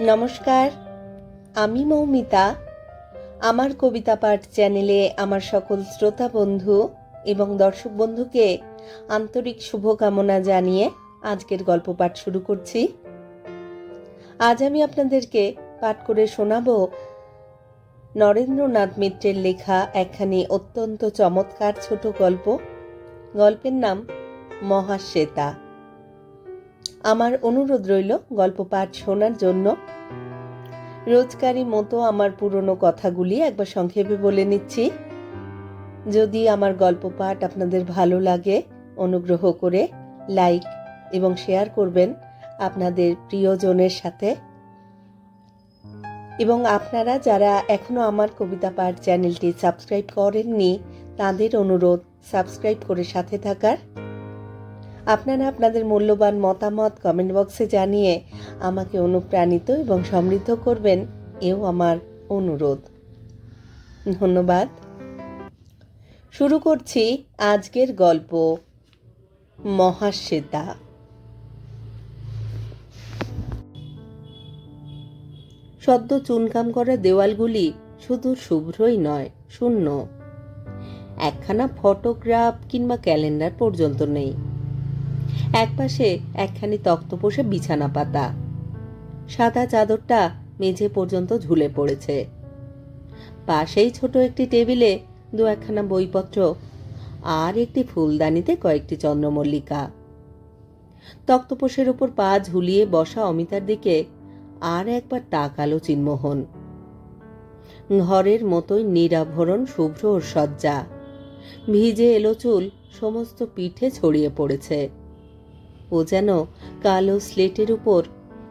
নমস্কার, আমি মৌমিতা। আমার কবিতা পাঠ চ্যানেলে আমার সকল শ্রোতা বন্ধু এবং দর্শক বন্ধুকে আন্তরিক শুভকামনা জানিয়ে আজকের গল্প পাঠ শুরু করছি। আজ আমি আপনাদেরকে পাঠ করে শোনাব নরেন্দ্রনাথ মিত্রের লেখা একখানি অত্যন্ত চমৎকার ছোট গল্প। গল্পের নাম মহাশ্বেতা। আমার অনুরোধ রইল গল্প পাঠ শোনার জন্য। রোজকারই মতো আমার পুরনো কথাগুলি একবার সংক্ষেপে বলে নিচ্ছি। যদি আমার গল্প পাঠ আপনাদের ভালো লাগে, অনুগ্রহ করে লাইক এবং শেয়ার করবেন আপনাদের প্রিয়জনের সাথে। এবং আপনারা যারা এখনও আমার কবিতা পাঠ চ্যানেলটি সাবস্ক্রাইব করেননি, তাদের অনুরোধ সাবস্ক্রাইব করে সাথে থাকার। আপনারা আপনাদের মূল্যবান মতামত কমেন্ট বক্সে জানিয়ে আমাকে অনুপ্রাণিত এবং সমৃদ্ধ করবেন, এও আমার অনুরোধ। ধন্যবাদ। শুরু করছি আজকের গল্প, মহাশ্বেতা। সদ্য চুনকাম করা দেওয়ালগুলি শুধু শুভ্রই নয়, শূন্য। একখানা ফটোগ্রাফ কিংবা ক্যালেন্ডার পর্যন্ত নেই। একপাশে একখানি তক্তপোষে বিছানা পাতা। সাদা চাদরটা মেঝে পর্যন্ত ঝুলে পড়েছে। পাশেই ছোট একটি টেবিলে দু একখানা বইপত্র আর একটি ফুলদানিতে কয়েকটি চন্দ্রমল্লিকা। তক্তপোষের ওপর পা ঝুলিয়ে বসা অমিতার দিকে আর একবার তাকালো চিনমোহন। ঘরের মতোই নিরাভরণ, শুভ্র সজ্জা। ভিজে এলো চুল, সমস্ত পিঠে ছড়িয়ে পড়েছে। ও যেন কালো স্লেটের উপর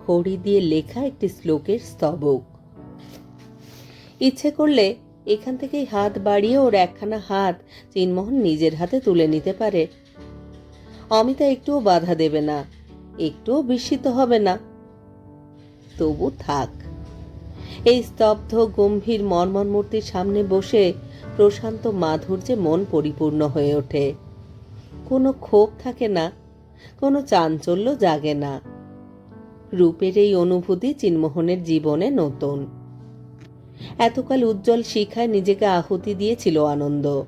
খড়ি দিয়ে লেখা একটি শ্লোকের স্তবক। ইচ্ছে করলে এখান থেকেই হাত বাড়িয়ে ওর একখানা হাত চিনমোহন নিজের হাতে তুলে নিতে পারে। অমিতা একটুও বাধা দেবে না, একটুও বিস্মিত হবে না। তবু থাক। এই স্তব্ধ, গম্ভীর মর্মর মূর্তির সামনে বসে প্রশান্ত মাধুর্যে মন পরিপূর্ণ হয়ে ওঠে। কোনো ক্ষোভ থাকে না কোনো চাঞ্চল্য জাগে না। রূপের এই অনুভূতি চিনমোহনের জীবনে নতুন। এতকাল উজ্জ্বল শিখায় নিজেকে আহুতি দিয়েছিল আনন্দ।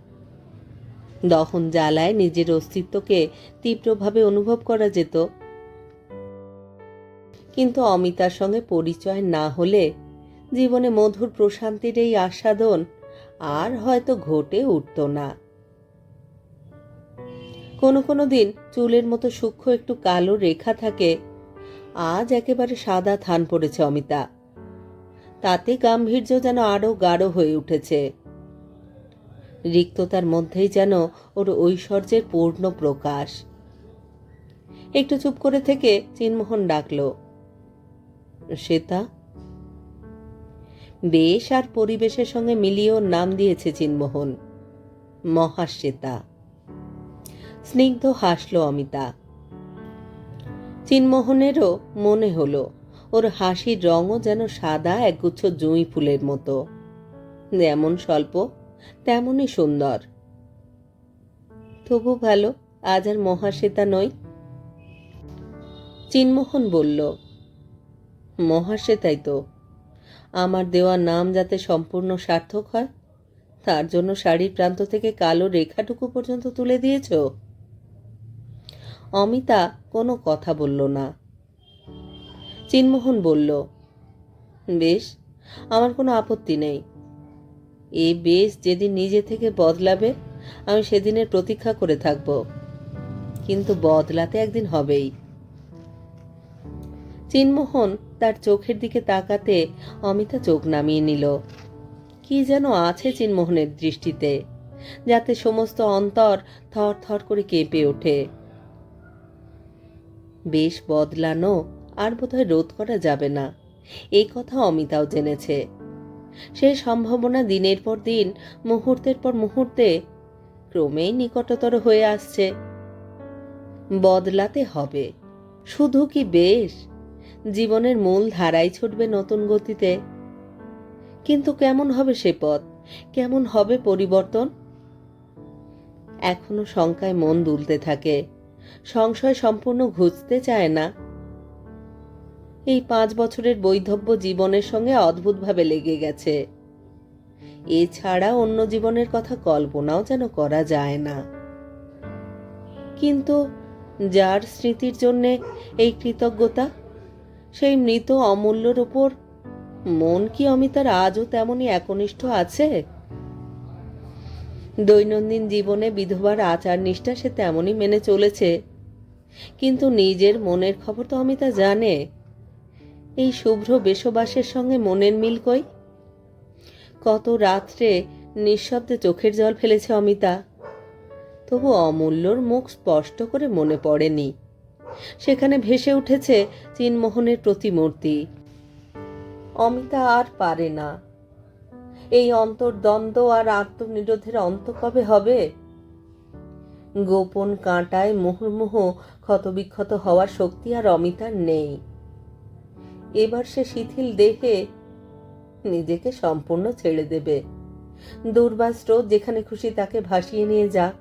দহন জ্বালায় নিজের অস্তিত্বকে তীব্রভাবে অনুভব করা যেত। কিন্তু অমিতার সঙ্গে পরিচয় না হলে জীবনে মধুর প্রশান্তির এই আস্বাদন আর হয়তো ঘটে উঠত না। কোনো কোনো দিন চুলের মতো সূক্ষ্ম একটু কালো রেখা থাকে। আজ একেবারে সাদা থান পড়েছে অমিতা। তাতে গাম্ভীর্য যেন আরও গাঢ় হয়ে উঠেছে। রিক্ততার মধ্যেই যেন ওর ঐশ্বর্যের পূর্ণ প্রকাশ। একটু চুপ করে থেকে চিনমোহন ডাকল, শ্বেতা? বেশ, আর পরিবেশের সঙ্গে মিলিয়ে নাম দিয়েছে চিনমোহন। মহাশ্বেতা। স্নিগ্ধ হাসল অমিতা। চিনমোহনেরও মনে হলো, ওর হাসির রঙও যেন সাদা, একগুচ্ছ জুঁই ফুলের মতো। যেমন স্বল্প, তেমনই সুন্দর। তবু ভালো, আজ আর মহাশ্বেতা নই। চিনমোহন বলল, মহাশ্বেতাই তো। আমার দেওয়া নাম যাতে সম্পূর্ণ সার্থক হয়, তার জন্য শাড়ির প্রান্ত থেকে কালো রেখাটুকু পর্যন্ত তুলে দিয়েছ? অমিতা কোনো কথা বলল না। চিনমোহন বলল, বেশ, আমার কোনো আপত্তি নেই। এ বেশ যেদিন নিজে থেকে বদলাবে, আমি সেদিনের প্রতীক্ষা করে থাকব। কিন্তু বদলাতে একদিন হবেই। চিনমোহন তার চোখের দিকে তাকাতে অমিতা চোখ নামিয়ে নিল। কি যেন আছে চিনমোহনের দৃষ্টিতে, যাতে সমস্ত অন্তর থর থর করে কেঁপে ওঠে। বেশ বদলানো আর বোধহয় রোধ করা যাবে না। এই কথা অমিতাও জেনেছে। সে সম্ভাবনা দিনের পর দিন, মুহূর্তের পর মুহূর্তে ক্রমেই নিকটতর হয়ে আসছে। বদলাতে হবে। শুধু কি বেশ? জীবনের মূল ধারাই ছুটবে নতুন গতিতে। কিন্তু কেমন হবে সে পথ? কেমন হবে পরিবর্তন? এখনও শঙ্কায় মন দুলতে থাকে। সংশয় সম্পূর্ণ ঘুচতে চায় না। এই পাঁচ বছরের বৈধব্য জীবনের সঙ্গে অদ্ভুতভাবে লেগে গেছে। এছাড়া অন্য জীবনের কথা কল্পনাও যেন করা যায় না। কিন্তু যার স্মৃতির জন্যে এই কৃতজ্ঞতা, সেই মৃত অমূল্যর ওপর, মন কি অমিতার আজও তেমনই একনিষ্ঠ আছে? দৈনন্দিন জীবনে বিধবার আচার নিষ্ঠা সে তেমনই মেনে চলেছে। কিন্তু নিজের মনের খবর তো অমিতা জানে। এই শুভ্র বেশবাসের সঙ্গে মনের মিল কই? কত রাত্রে নিঃশব্দে চোখের জল ফেলেছে অমিতা। তবু অমূল্যর মুখ স্পষ্ট করে মনে পড়েনি। সেখানে ভেসে উঠেছে চিনমোহনের প্রতিমূর্তি। অমিতা আর পারে না। এই অন্তর্দ্বন্দ্ব আর আত্মনিরোধের অন্ত কবে হবে? গোপন কাঁটায় মুহুর্মুহ ক্ষতবিক্ষত হওয়ার শক্তি আর অমিতার নেই। এবার সে শিথিল দেহে নিজেকে সম্পূর্ণ ছেড়ে দেবে। দুর্বাস স্রোত যেখানে খুশি তাকে ভাসিয়ে নিয়ে যাক।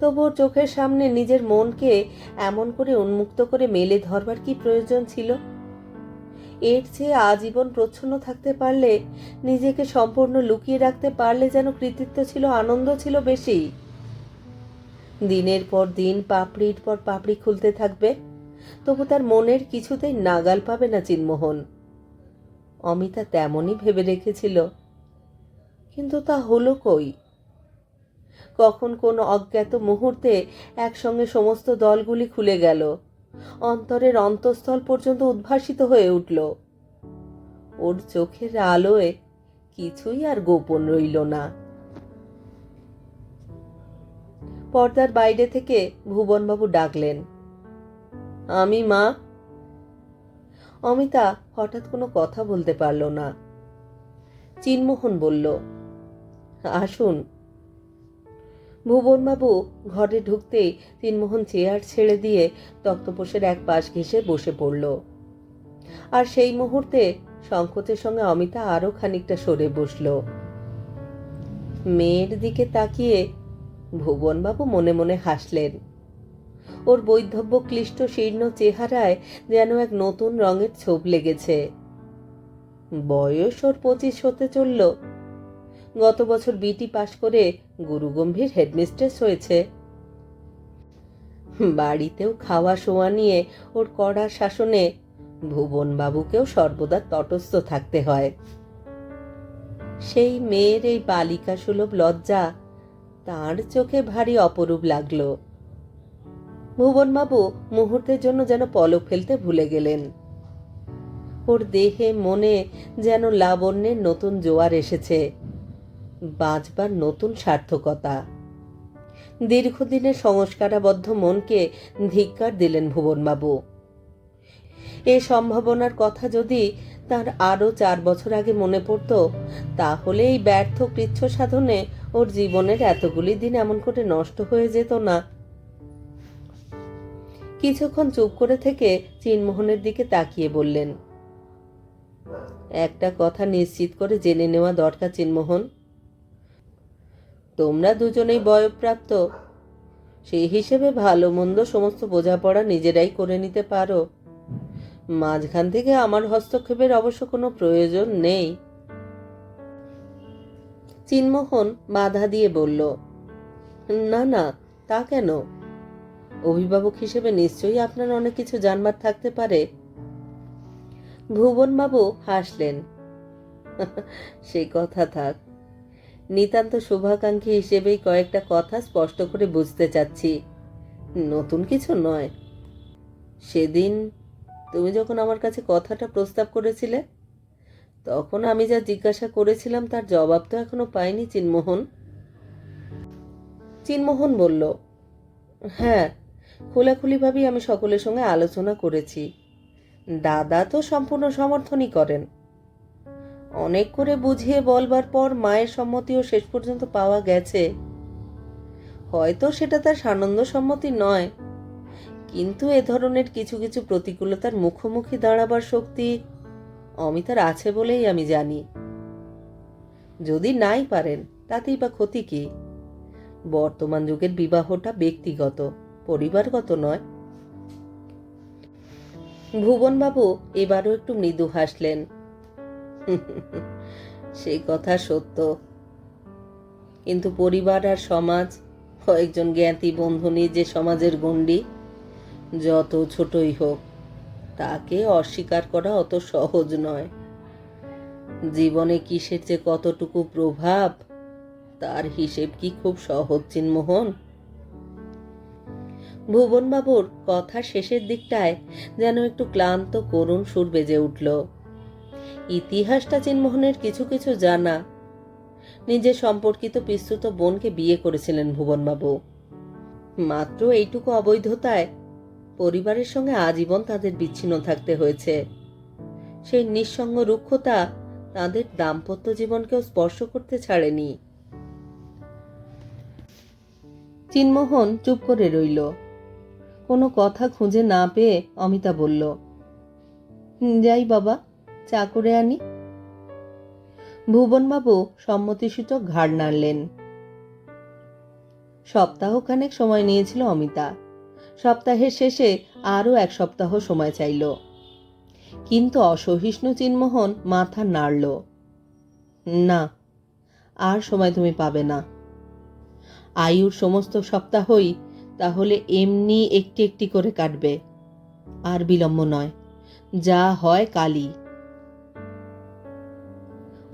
তবুও চোখের সামনে নিজের মনকে এমন করে উন্মুক্ত করে মেলে ধরবার কি প্রয়োজন ছিল? এর চেয়ে আজীবন প্রচ্ছন্ন থাকতে পারলে, নিজেকে সম্পূর্ণ লুকিয়ে রাখতে পারলে যেন কৃতিত্ব ছিল, আনন্দ ছিল বেশি। দিনের পর দিন, পাপড়ির পর পাপড়ি খুলতে থাকবে, তবু তার মনের কিছুতেই নাগাল পাবে না চিনমোহন। অমিতা তেমনই ভেবে রেখেছিল, কিন্তু তা হলো কই? কখন কোন অজ্ঞাত মুহূর্তে একসঙ্গে সমস্ত দলগুলি খুলে গেল। অন্তরের অন্তঃস্থল পর্যন্ত উদ্ভাসিত হয়ে উঠল। ওর চোখের আলোয় কিছুই আর গোপন রইল না। পর্দার বাইরে থেকে ভুবনবাবু ডাকলেন, আমি মা। অমিতা হঠাৎ কোনো কথা বলতে পারল না। চিনমোহন বলল, আসুন। ভুবনবাবু ঘরে ঢুকতেই তিনমোহন চেয়ার ছেড়ে দিয়ে তক্তপোষের এক পাশ ঘেঁষে বসে পড়ল। আর সেই মুহূর্তে সংকোচের সঙ্গে অমিতা আরও খানিকটা সরে বসল। মেয়ের দিকে তাকিয়ে ভুবনবাবু মনে মনে হাসলেন। ওর বৈধব্য ক্লিষ্ট শীর্ণ চেহারায় যেন এক নতুন রঙের ছোপ লেগেছে। বয়স ওর পঁচিশ হতে চলল। গত বছর বিটি পাশ করে গুরুগম্ভীর হেডমিস্ট্রেস হয়েছে। বাড়িতেও খাওয়া শোয়া নিয়ে ওর কড়া শাসনে ভুবন বাবুকেও সর্বদা তটস্থ থাকতে হয়। সেই মেয়ের এই বালিকা সুলভ লজ্জা তার চোখে ভারী অপরূপ লাগল। ভুবনবাবু মুহূর্তের জন্য যেন পলক ফেলতে ভুলে গেলেন। ওর দেহে মনে যেন লাবণ্যের নতুন জোয়ার এসেছে। বাঁচবার নতুন সার্থকতা। দীর্ঘদিনের সংস্কারাবদ্ধ মনকে ধিক্কার দিলেন ভুবনবাবু। এ সম্ভাবনার কথা যদি তার আরও চার বছর আগে মনে পড়ত তাহলে এই ব্যর্থ কৃচ্ছ সাধনে ওর জীবনের এতগুলি দিন এমন করে নষ্ট হয়ে যেত না। কিছুক্ষণ চুপ করে থেকে চিনমোহনের দিকে তাকিয়ে বললেন, একটা কথা নিশ্চিত করে জেনে নেওয়া দরকার চিনমোহন। তোমরা দুজনেই বয়প্রাপ্ত। সেই হিসেবে ভালো মন্দ সমস্ত বোঝাপড়া নিজেরাই করে নিতে পারো। মাঝখান থেকে আমার হস্তক্ষেপের অবশ্য কোনো প্রয়োজন নেই। চিনমোহন বাধা দিয়ে বলল, না না, তা কেন? অভিভাবক হিসেবে নিশ্চয়ই আপনার অনেক কিছু জানবার থাকতে পারে। ভুবনবাবু হাসলেন, সে কথা থাক নিতান্ত শুভাকাঙ্ক্ষী হিসেবেই কয়েকটা কথা স্পষ্ট করে বুঝতে চাচ্ছি। নতুন কিছু নয়। সেদিন তুমি যখন আমার কাছে কথাটা প্রস্তাব করেছিলে, তখন আমি যা জিজ্ঞাসা করেছিলাম তার জবাব তো এখনও পাইনি চিনমোহন। চিনমোহন বলল হ্যাঁ খোলাখুলিভাবেই আমি সকলের সঙ্গে আলোচনা করেছি। দাদা তো সম্পূর্ণ সমর্থনই করেন। অনেক করে বুঝিয়ে বলবার পর মায়ের সম্মতিও শেষ পর্যন্ত পাওয়া গেছে। হয়তো সেটা তার সানন্দ সম্মতি নয়, কিন্তু এ ধরনের কিছু কিছু প্রতিকূলতার মুখোমুখি দাঁড়াবার শক্তি অমিতার আছে বলেই আমি জানি। যদি নাই পারেন, তাতেই বা ক্ষতি কি? বর্তমান যুগের বিবাহটা ব্যক্তিগত, পরিবারগত নয়। ভুবনবাবু এবারও একটু মৃদু হাসলেন। সেই কথা সত্য। কিন্তু পরিবার আর সমাজ, কয়েকজন জ্ঞাতি বন্ধু নিয়ে যে সমাজের গণ্ডি, যত ছোটই হোক, তাকে অস্বীকার করা অত সহজ নয়। জীবনে কিসের যে কতটুকু প্রভাব, তার হিসেব কি খুব সহজ, চিনমোহন? ভুবনবাবুর কথা শেষের দিকটায় যেন একটু ক্লান্ত করুণ সুর বেজে উঠল। ইতিহাসটা চিনমোহনের কিছু কিছু জানা। নিজের সম্পর্কিত পিস্তুত বোনকে বিয়ে করেছিলেন ভুবনবাবু। মাত্র এইটুকু অবৈধতায় পরিবারের সঙ্গে আজীবন তাদের বিচ্ছিন্ন থাকতে হয়েছে। সেই নিঃসঙ্গ রুক্ষতা তাদের দাম্পত্য জীবনকেও স্পর্শ করতে ছাড়েনি। চিনমোহন চুপ করে রইল। কোনো কথা খুঁজে না পেয়ে অমিতা বলল "হুম, যাই বাবা চা করে আনি। ভুবনবাবু সম্মতিসূচক ঘাড় নাড়লেন। সপ্তাহখানেক সময় নিয়েছিল অমিতা। সপ্তাহের শেষে আরও এক সপ্তাহ সময় চাইল। কিন্তু অসহিষ্ণু চিনমোহন মাথা নাড়ল। না, আর সময় তুমি পাবে না। আয়ুর সমস্ত সপ্তাহই তাহলে এমনি একটি একটি করে কাটবে। আর বিলম্ব নয়, যা হয় কালই।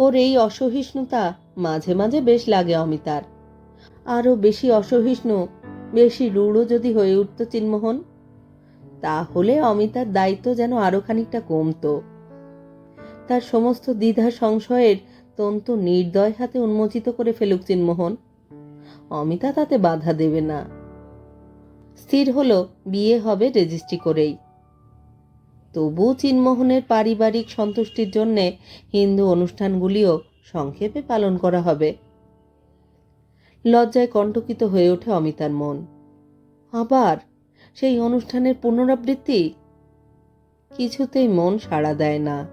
ওর এই অসহিষ্ণুতা মাঝে মাঝে বেশ লাগে অমিতার। আরও বেশি অসহিষ্ণু, বেশি রূঢ় যদি হয়ে উঠত চিনমোহন, তাহলে অমিতার দায়িত্ব যেন আরও খানিকটা কমতো। তার সমস্ত দ্বিধা সংশয়ের তন্তু নির্দয় হাতে উন্মোচিত করে ফেলুক চিনমোহন। অমিতা তাতে বাধা দেবে না। স্থির হলো, বিয়ে হবে রেজিস্ট্রি করেই। তবু চিনমোহনের পারিবারিক সন্তুষ্টির জন্যে হিন্দু অনুষ্ঠানগুলিও সংক্ষেপে পালন করা হবে। লজ্জায় কণ্টকিত হয়ে ওঠে অমিতার মন। আবার সেই অনুষ্ঠানের পুনরাবৃত্তি? কিছুতেই মন সাড়া দেয় না।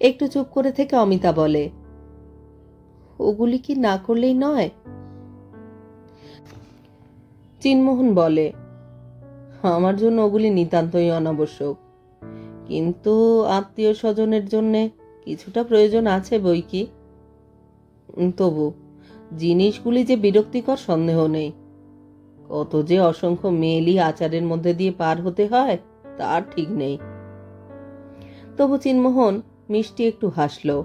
একটু চুপ করে থেকে অমিতা বলে, ওগুলি কি না করলেই নয়? চিনমোহন বলে আমার জন্য ওগুলি নিতান্তই অনাবশ্যক। কিন্তু আত্মীয় স্বজনের জন্যে কিছুটা প্রয়োজন আছে বই কি? তবু, জিনিসগুলি যে বিরক্তিকর সন্দেহ নেই। কত যে অসংখ্য মেয়েলি আচারের মধ্যে দিয়ে পার হতে হয়, তার ঠিক নেই। তবু চিনমোহন মিষ্টি একটু হাসল।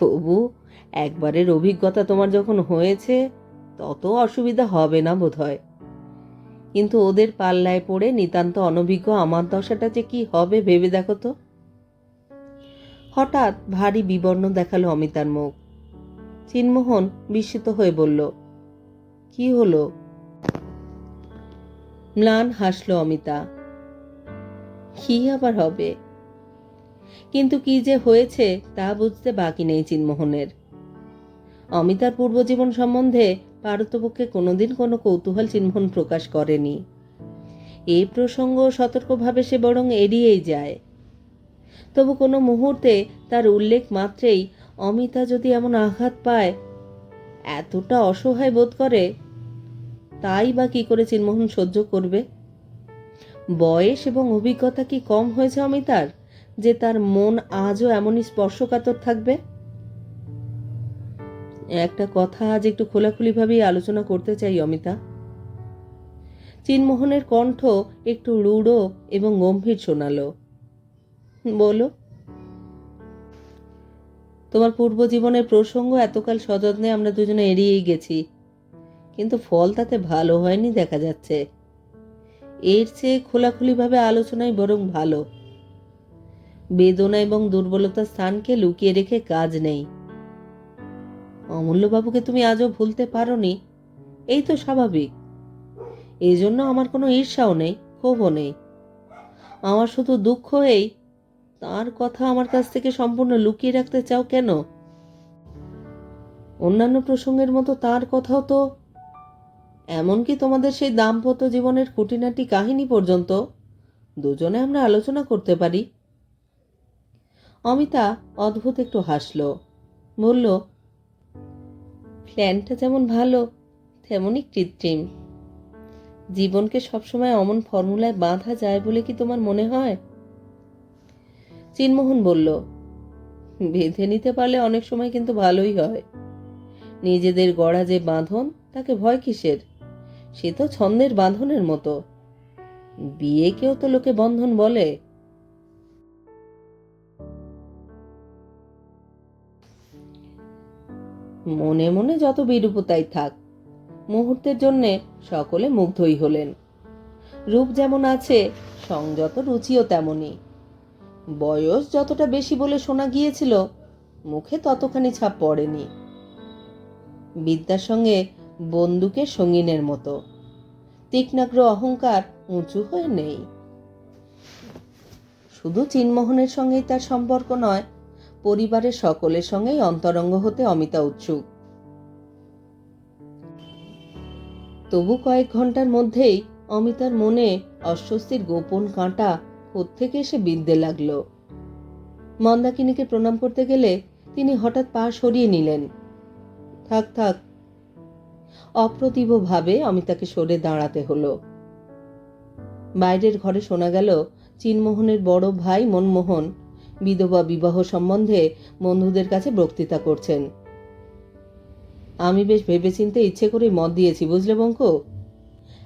তবু, একবারের অভিজ্ঞতা তোমার যখন হয়েছে, তত অসুবিধা হবে না বোধহয়। কিন্তু ওদের পাল্লায় পড়ে নিতান্ত অনভিজ্ঞ আমার দশাটা যে কি হবে ভেবে দেখো তো। হঠাৎ ভারী বিবর্ণ দেখাল অমিতার মুখ। চিনমোহন বিস্মিত হয়ে বলল, কি হলো? ম্লান হাসলো অমিতা, কি আবার হবে? কিন্তু কি যে হয়েছে তা বুঝতে বাকি নেই চিনমোহনের। অমিতার পূর্বজীবন সম্বন্ধে পারতপক্ষে কোনোদিন কোনো কৌতূহল চিহ্ন প্রকাশ করেনি। এই প্রসঙ্গ সতর্কভাবে সে বরং এড়িয়েই যায়। তবু কোনো মুহূর্তে তার উল্লেখ মাত্রেই অমিতা যদি এমন আঘাত পায়, এতটা অসহায় বোধ করে, তাই বা কি করে চিনমোহন সহ্য করবে? বয়স এবং অভিজ্ঞতা কি কম হয়েছে অমিতার, যে তার মন আজও এমনই স্পর্শকাতর থাকবে? একটা কথা আজ একটু খোলাখুলিভাবেই আলোচনা করতে চাই, অমিতা। চিনমোহনের কণ্ঠ একটু রূঢ় এবং গম্ভীর শোনালো। বলো। তোমার পূর্ব জীবনের প্রসঙ্গ এতকাল সযত্নে আমরা দুজনে এড়িয়েই গেছি, কিন্তু ফল তাতে ভালো হয়নি দেখা যাচ্ছে। এর চেয়ে খোলাখুলিভাবে আলোচনাই বরং ভালো। বেদনা এবং দুর্বলতার স্থানকে লুকিয়ে রেখে কাজ নেই। অমূল্যবাবুকে তুমি আজও ভুলতে পারোনি? এই তো স্বাভাবিক। এই জন্য আমার কোনো ঈর্ষাও নেই, ক্ষোভও নেই। আমার শুধু দুঃখ এই, তার কথা আমার কাছ থেকে সম্পূর্ণ লুকিয়ে রাখতে চাও কেন? অন্যান্য প্রসঙ্গের মতো তার কথাও তো, এমনকি তোমাদের সেই দাম্পত্য জীবনের খুঁটিনাটি কাহিনী পর্যন্ত, দুজনে আমরা আলোচনা করতে পারি। অমিতা অদ্ভুত একটু হাসল, বলল প্ল্যানটা যেমন ভালো, তেমনই কৃত্রিম। জীবনকে সবসময় অমন ফর্মুলায় বাঁধা যায় বলে কি তোমার মনে হয়? চিনমোহন বলল, বেঁধে নিতে পারলে অনেক সময় কিন্তু ভালোই হয়। নিজেদের গড়া যে বাঁধন, তাকে ভয় কিসের? সে তো ছন্দের বাঁধনের মতো। বিয়েকেও তো লোকে বন্ধন বলে। মনে মনে যত বিরূপতাই থাক, মুহূর্তের জন্যে সকলে মুগ্ধই হলেন। রূপ যেমন আছে, সংযত রুচিও তেমনই। বয়স যতটা বেশি বলে শোনা গিয়েছিল, মুখে ততখানি ছাপ পড়েনি। বিদ্যার সঙ্গে বন্দুকের সঙ্গিনের মতো। তীক্ষ্ণাগ্র অহংকার উঁচু হয়ে নেই। শুধু চিনমোহনের সঙ্গেই তার সম্পর্ক নয় পরিবারের সকলের সঙ্গেই অন্তরঙ্গ হতে অমিতা উৎসুক। তবু কয়েক ঘণ্টার মধ্যেই অমিতার মনে অস্বস্তির গোপন কাঁটা কোত্থেকে এসে বিঁধতে লাগল। মন্দাকিনীকে প্রণাম করতে গেলে তিনি হঠাৎ পা সরিয়ে নিলেন। থাক থাক। অপ্রতিভভাবে অমিতাকে সরে দাঁড়াতে হলো। বাইরের ঘরে শোনা গেল, চিনমোহনের বড় ভাই মনমোহন বিধবা বিবাহ সম্বন্ধে বন্ধুদের কাছে বক্তৃতা করছেন। আমি বেশ ভেবেচিন্তে ইচ্ছে করে মত দিয়েছি, বুঝলে বঙ্ক?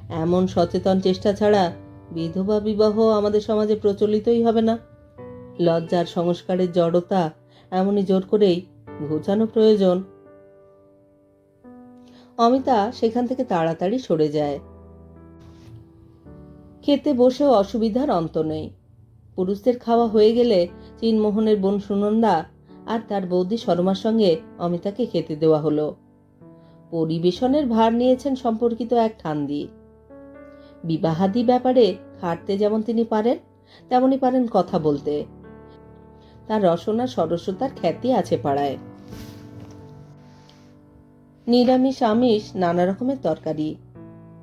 এমন সচেতন চেষ্টা ছাড়া বিধবা বিবাহ আমাদের সমাজে প্রচলিতই হবে না। লজ্জার সংস্কারের জড়তা এমনই জোর করেই ঘুচানো প্রয়োজন। অমিতা সেখান থেকে তাড়াতাড়ি সরে যায়। খেতে বসেও অসুবিধার অন্ত নেই। পুরুষদের খাওয়া হয়ে গেলে চিনমোহনের বোন সুনন্দা আর তার বৌদি শর্মার সঙ্গে অমিতাকে খেতে দেওয়া হলো। পরিবেশনের ভার নিয়েছেন সম্পর্কিত এক ঠান্দি বিবাহাদি ব্যাপারে খাটতে যেমন তিনি পারেন তেমনই পারেন কথা বলতে। তার রসনা সরস্বতার খ্যাতি আছে পাড়ায়। নিরামিষ, আমিষ, নানা রকমের তরকারি।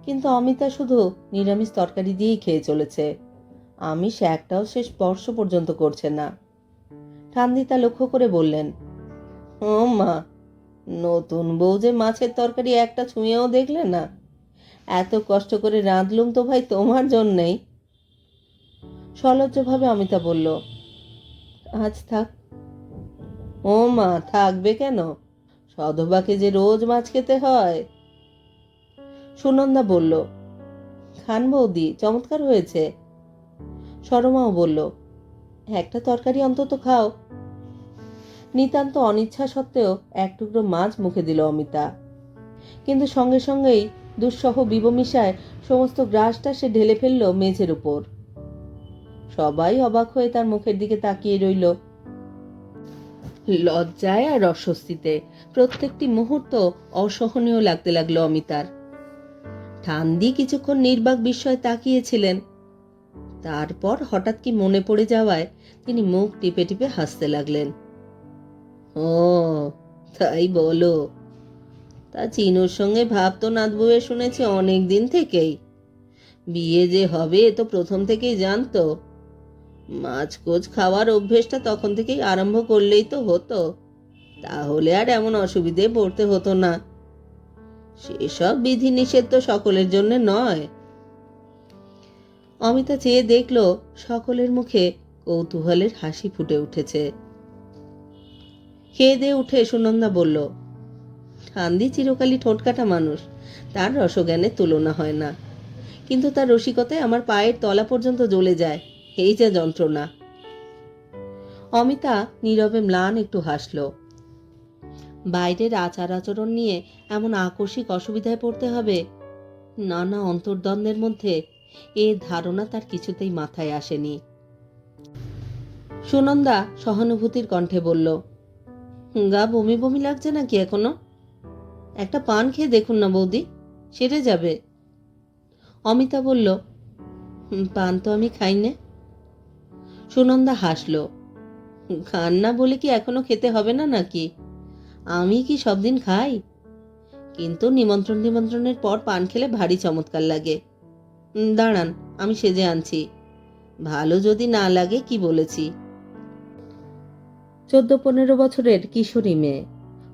কিন্তু অমিতা শুধু নিরামিষ তরকারি দিয়েই খেয়ে চলেছে। আমিষ একটাও সে স্পর্শ পর্যন্ত করছে না। ঠান্দি তা লক্ষ্য করে বললেন, ও মা, নতুন বউ যে মাছের তরকারি একটা ছুঁয়েও দেখলে না। এত কষ্ট করে রাঁধলুম তো ভাই তোমার জন্যেই। সলজ্জভাবে অমিতা বলল, আজ থাক। ও মা, থাকবে কেন? সধবাকে যে রোজ মাছ খেতে হয়। সুনন্দা বলল, খান বৌদি, চমৎকার হয়েছে। সরমাও বলল, একটা তরকারি অন্তত খাও। নিতান্ত অনিচ্ছা সত্ত্বেও এক টুকরো মাছ মুখে দিল অমিতা। কিন্তু সঙ্গে সঙ্গেই দুঃসহ বিবমিশায় সমস্ত গ্রাসটা সে ঢেলে ফেলল মেঝের উপর। সবাই অবাক হয়ে তার মুখের দিকে তাকিয়ে রইল। লজ্জায় আর অস্বস্তিতে প্রত্যেকটি মুহূর্ত অসহনীয় লাগতে লাগল অমিতার। ঠান্দি কিছুক্ষণ নির্বাক বিস্ময়ে তাকিয়েছিলেন। তারপর হঠাৎ কি মনে পড়ে যাওয়ায় তিনি মুখ টিপে টিপে হাসতে লাগলেন। ও, তাই বলো। তা চিনুর সঙ্গে ভাব তো নাতবুয়ে শুনেছি অনেক দিন থেকেই। বিয়ে যে হবে তো প্রথম থেকেই জানতো। মাছ কোচ খাওয়ার অভ্যেসটা তখন থেকেই আরম্ভ করলেই তো হতো। তাহলে আর এমন অসুবিধে পড়তে হতো না। সেসব বিধি নিষেধ তো সকলের জন্য নয়। অমিতা চেয়ে দেখল সকলের মুখে কৌতূহলের হাসি ফুটে উঠেছে। খেয়ে দিয়ে উঠে সুনন্দা বলল ঠান্দি চিরকালই ঠোঁটকাটা মানুষ, তার রসজ্ঞানের তুলনা হয় না। কিন্তু তার রসিকতায় আমার পায়ের তলা পর্যন্ত জ্বলে যায়, এই যা যন্ত্রণা। অমিতা নীরবে ম্লান একটু হাসল, বাইরের আচার আচরণ নিয়ে এমন আকস্মিক অসুবিধায় পড়তে হবে? নানা অন্তর্দ্বন্দ্বের মধ্যে এ ধারণা তার কিছুতেই মাথায় আসেনি। সুনন্দা সহানুভূতির কণ্ঠে বলল, গা বমি বমি লাগছে নাকি এখনও? একটা পান খেয়ে দেখুন না বৌদি, সেরে যাবে। অমিতা বলল পান তো আমি খাই না। সুনন্দা হাসল, খান না বলে কি এখনও খেতে হবে না নাকি? আমি কি সব দিন খাই? কিন্তু নিমন্ত্রণ নিমন্ত্রণের পর পান খেলে ভারী চমৎকার লাগে। দাঁড়ান, আমি সেজে আনছি। ভালো যদি না লাগে, কি বলেছি? চোদ্দ পনেরো বছরের কিশোরী মেয়ে।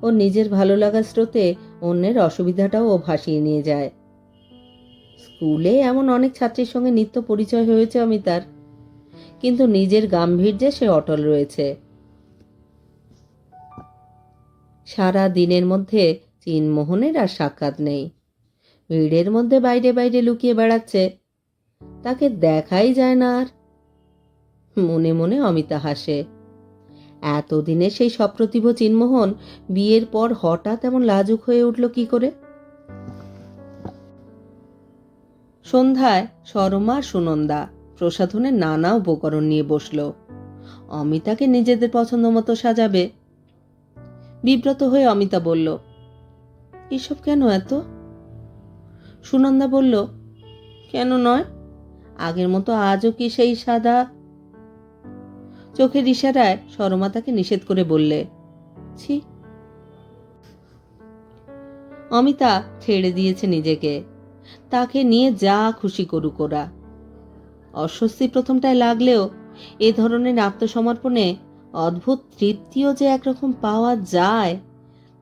ও নিজের ভালো লাগার স্রোতে অন্যের অসুবিধাটাও ও ভাসিয়ে নিয়ে যায়। স্কুলে এমন অনেক ছাত্রীর সঙ্গে নিত্য পরিচয় হয়েছে অমিতার কিন্তু নিজের গাম্ভীর্যে সে অটল রয়েছে। সারা দিনের মধ্যে চিনমোহনের আর সাক্ষাৎ নেই। ভিড়ের মধ্যে বাইরে বাইরে লুকিয়ে বেড়াচ্ছে। তাকে দেখাই যায় না আর। মনে মনে অমিতা হাসে। এতদিনে সেই সপ্রতিভ চিনমোহন বিয়ের পর হঠাৎ এমন লাজুক হয়ে উঠল কি করে? সন্ধ্যায় সরমা সুনন্দা প্রসাধনের নানা উপকরণ নিয়ে বসল। অমিতাকে নিজেদের পছন্দ মতো সাজাবে। বিব্রত হয়ে অমিতা বলল, এসব কেন এত? সুনন্দা বলল, কেন নয়? আগের মতো আজও কি সেই সাদা? চোখের ইশারায় সরমা তাকে নিষেধ করে বললে, ছি। অমিতা ছেড়ে দিয়েছে নিজেকে। তাকে নিয়ে যা খুশি করুক ওরা। অস্বস্তি প্রথমটায় লাগলেও এ ধরনের আত্মসমর্পণে অদ্ভুত তৃপ্তিও যে একরকম পাওয়া যায়,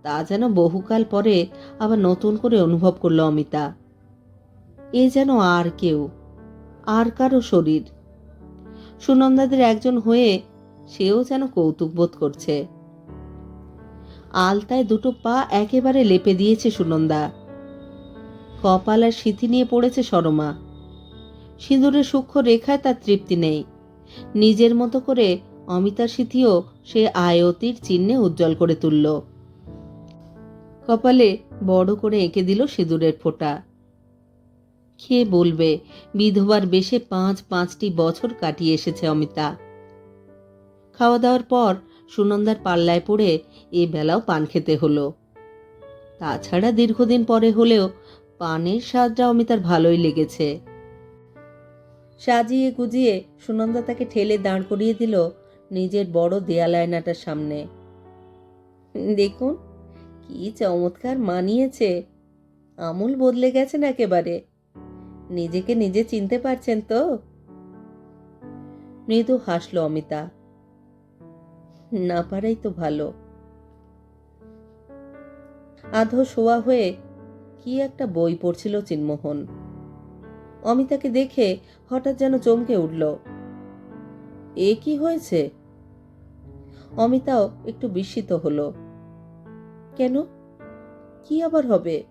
তা যেন বহুকাল পরে আবার নতুন করে অনুভব করল অমিতা। এ যেন আর কেউ, আর কারও শরীর। সুনন্দাদের একজন হয়ে সেও যেন কৌতুক বোধ করছে। আলতায় দুটো পা একেবারে লেপে দিয়েছে সুনন্দা। কপাল আর সিথি নিয়ে পড়েছে সরমা। সিঁদুরের সূক্ষ্ম রেখায় তার তৃপ্তি নেই। নিজের মতো করে অমিতা সিথিও সে আয়তির চিহ্নে উজ্জ্বল করে তুলল। কপালে বড় করে এঁকে দিল সিঁদুরের ফোঁটা। কে বলবে, বিধবার বেশে পাঁচ পাঁচটি বছর কাটিয়ে এসেছে অমিতা। খাওয়া দাওয়ার পর সুনন্দার পাল্লায় পড়ে এ বেলাও পান খেতে হলো। তাছাড়া দীর্ঘদিন পরে হলেও পানের স্বাদটা অমিতার ভালোই লেগেছে। সাজিয়ে গুজিয়ে সুনন্দা তাকে ঠেলে দাঁড় করিয়ে দিল নিজের বড় দেয়াল আয়নাটার সামনে। দেখুন, কি চমৎকার মানিয়েছে। আমূল বদলে গেছেন একেবারে। নিজেকে নিজে চিনতে পারছেন তো? মৃদু হাসল অমিতা। না পারাই তো ভালো। আধো শোয়া হয়ে কি একটা বই পড়ছিল চিনমোহন। অমিতাকে দেখে হঠাৎ যেন চমকে উঠল। এ কি হয়েছে? অমিতাও একটু বিস্মিত হলো। কেন? কি আবার হবে?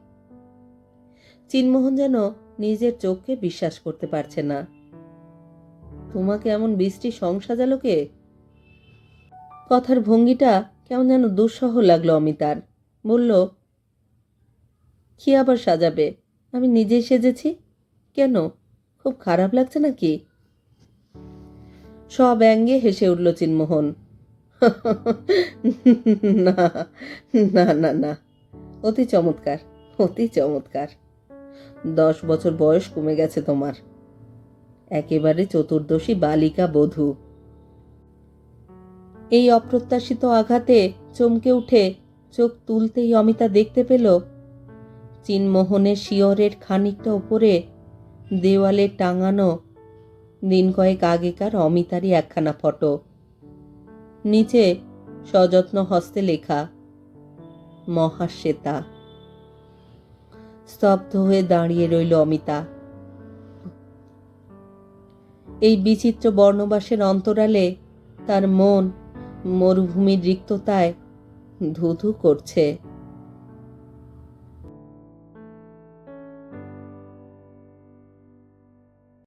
চিনমোহন যেন নিজের চোখকে বিশ্বাস করতে পারছে না। তোমাকে এমন বৃষ্টি সং সাজালো কে? কথার ভঙ্গিটা কেমন যেন দুঃসহ লাগল অমিতার। বলল, কি আবার সাজাবে? আমি নিজেই সেজেছি। কেন? খুব খারাপ লাগছে নাকি? সব অ্যাঙ্গে হেসে উঠল চিনমোহন। না না না না। অতি চমৎকার অতি চমৎকার। দশ বছর বয়স কমে গেছে তোমার। একেবারে চতুর্দশী বালিকা বধূ। এই অপ্রত্যাশিত আঘাতে চমকে উঠে চোখ তুলতেই অমিতা দেখতে পেল, চিনমোহনের শিয়রের খানিকটা ওপরে দেওয়ালে টাঙানো দিন কয়েক আগেকার অমিতারই একখানা ফটো। নিচে সযত্ন হস্তে লেখা, মহাশ্বেতা। স্তব্ধ হয়ে দাঁড়িয়ে রইল অমিতা। এই বিচিত্র বর্ণবাসের অন্তরালে তার মন মরুভূমির রিক্ততায় ধুধু করছে।